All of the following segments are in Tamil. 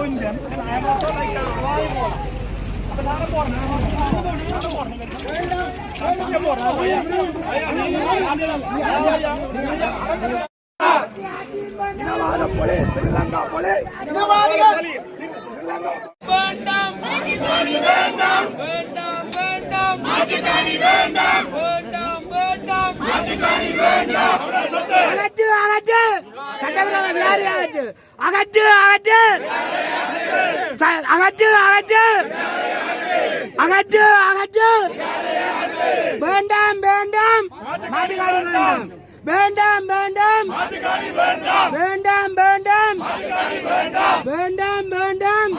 in them, and I am also like a rival. இனவாத போலே ஸ்ரீலங்கா போலே இனவாதிகள் ஸ்ரீலங்கா வேண்டாம் வேண்டாம் வேண்டாம் வேண்டாம் வேண்டாம் அகற்று அகற்று. சட்டவிரோத வியாதி அகற்று. அகற்று அகற்று. ச- அகற்று அகற்று. அகற்று அகற்று. வேண்டாம் வேண்டாம். மாட்டுக்காடு வேண்டாம். வேண்டாம் வேண்டாம். வேண்டாம் வேண்டாம். வேண்டாம் வேண்டாம்.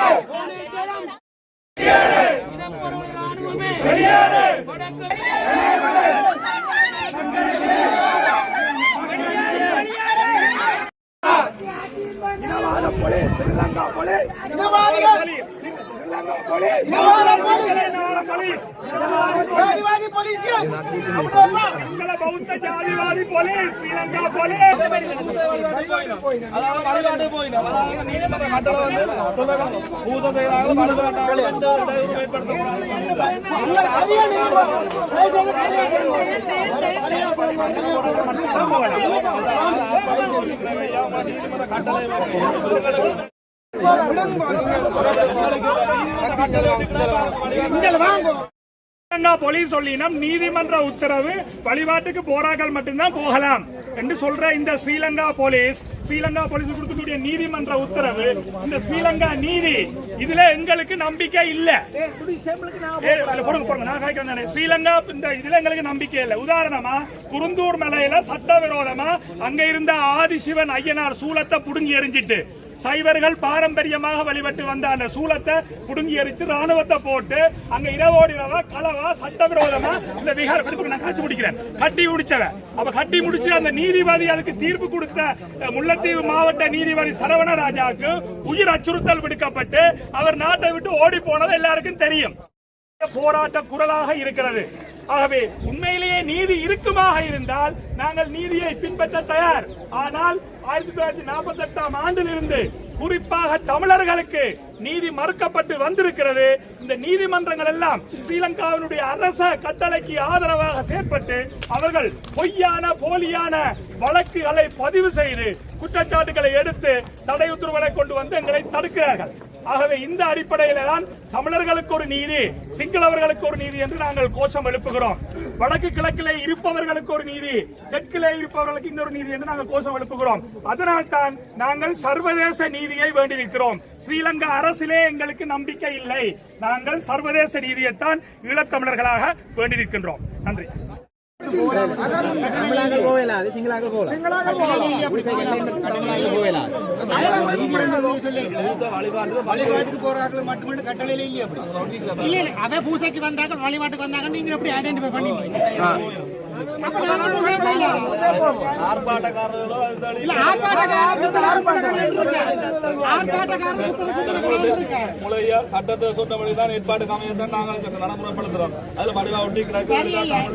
Vamos! Sri Lanka police Sri Lanka police சொல்லினம் நீதிமன்ற உத்தரவு வழிபாட்டுக்கு போராக்கள் மட்டும்தான் போகலாம் என்று சொல்ற இந்த ஸ்ரீலங்கா போலீஸ் ஸ்ரீலங்கா போலீஸ் கொடுக்கக்கூடிய நீதிமன்ற உத்தரவு இந்த ஸ்ரீலங்கா நீதி இதுல எங்களுக்கு நம்பிக்கை இல்ல. போடுங்க, போடுங்க, நான் கேட்கிறேன் ஸ்ரீலங்கா இந்த இதுல எங்களுக்கு நம்பிக்கை இல்ல. உதாரணமா குருந்தூர் மலையில சட்டவிரோதமா அங்க இருந்த ஆதிசிவன் ஐயனார் சூலத்தை புடுங்கி எரிஞ்சிட்டு சைவர்கள் பாரம்பரியமாக வழிபட்டு வந்த அந்த சூலத்தை புடுங்கி எரிச்சு ராணுவத்தை போட்டு அங்க இரவோடி களவா சட்டவிரோதமா இந்த விகார படிப்புக்கு நான் காட்சி முடிக்கிறேன் கட்டி முடிச்சவ. அப்ப கட்டி முடிச்சு அந்த நீதிபதி அதுக்கு தீர்ப்பு கொடுத்த அஹ், முல்லைத்தீவு மாவட்ட நீதிபதி சரவணராஜாவுக்கு உயிர் அச்சுறுத்தல் விடுக்கப்பட்டு அவர் நாட்டை விட்டு ஓடி போனது எல்லாருக்கும் தெரியும். போராட்ட குரலாக இருக்கிறது. ஆகவே உண்மையிலேயே நீதி இருக்குமாக இருந்தால் நாங்கள் நீதியை பின்பற்ற தயார். ஆனால் ஆயிரத்தி தொள்ளாயிரத்தி நாற்பத்தி எட்டாம் ஆண்டிலிருந்து குறிப்பாக தமிழர்களுக்கு நீதி மறுக்கப்பட்டு வந்திருக்கிறது. இந்த நீதிமன்றங்கள் எல்லாம் ஸ்ரீலங்காவினுடைய அரச கட்டளைக்கு ஆதரவாக செயற்பட்டு அவர்கள் பொய்யான போலியான வழக்குகளை பதிவு செய்து குற்றச்சாட்டுகளை எடுத்து தடை உத்தரவுகளை கொண்டு வந்து எங்களை தடுக்கிறார்கள். ஆகவே இந்த அடிப்படையில தான் தமிழர்களுக்கு ஒரு நீதி சிங்களவர்களுக்கு ஒரு நீதி என்று நாங்கள் கோஷம் எழுப்புகிறோம். வடக்கு கிழக்கிலே இருப்பவர்களுக்கு ஒரு நீதி தெற்கிலே இருப்பவர்களுக்கு இன்னொரு நீதி என்று நாங்கள் கோஷம் எழுப்புகிறோம். அதனால் தான் நாங்கள் சர்வதேச நீதியை வேண்டியிருக்கிறோம். ஸ்ரீலங்கா அரசிலே எங்களுக்கு நம்பிக்கை இல்லை. நாங்கள் சர்வதேச நீதியைத்தான் ஈழத்தமிழர்களாக வேண்டியிருக்கின்றோம். நன்றி. தமிழாக போகலாது சிங்களாக போகலாம் இல்ல அவன் பூசைக்கு வந்தாங்க வழிபாட்டுக்கு வந்தாங்க நீங்க எப்படி ஐடென்டிஃபை பண்ணீங்க? முளைய சட்டத்தை சொன்னபடி தான் ஏற்பாடு அமையத்தான் நாங்கள் நடைமுறைப்படுத்துறோம். அதுல வடிவா ஒட்டி கும்பிடலாம்.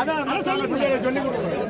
அதான் சொல்லிக் கொடுங்க.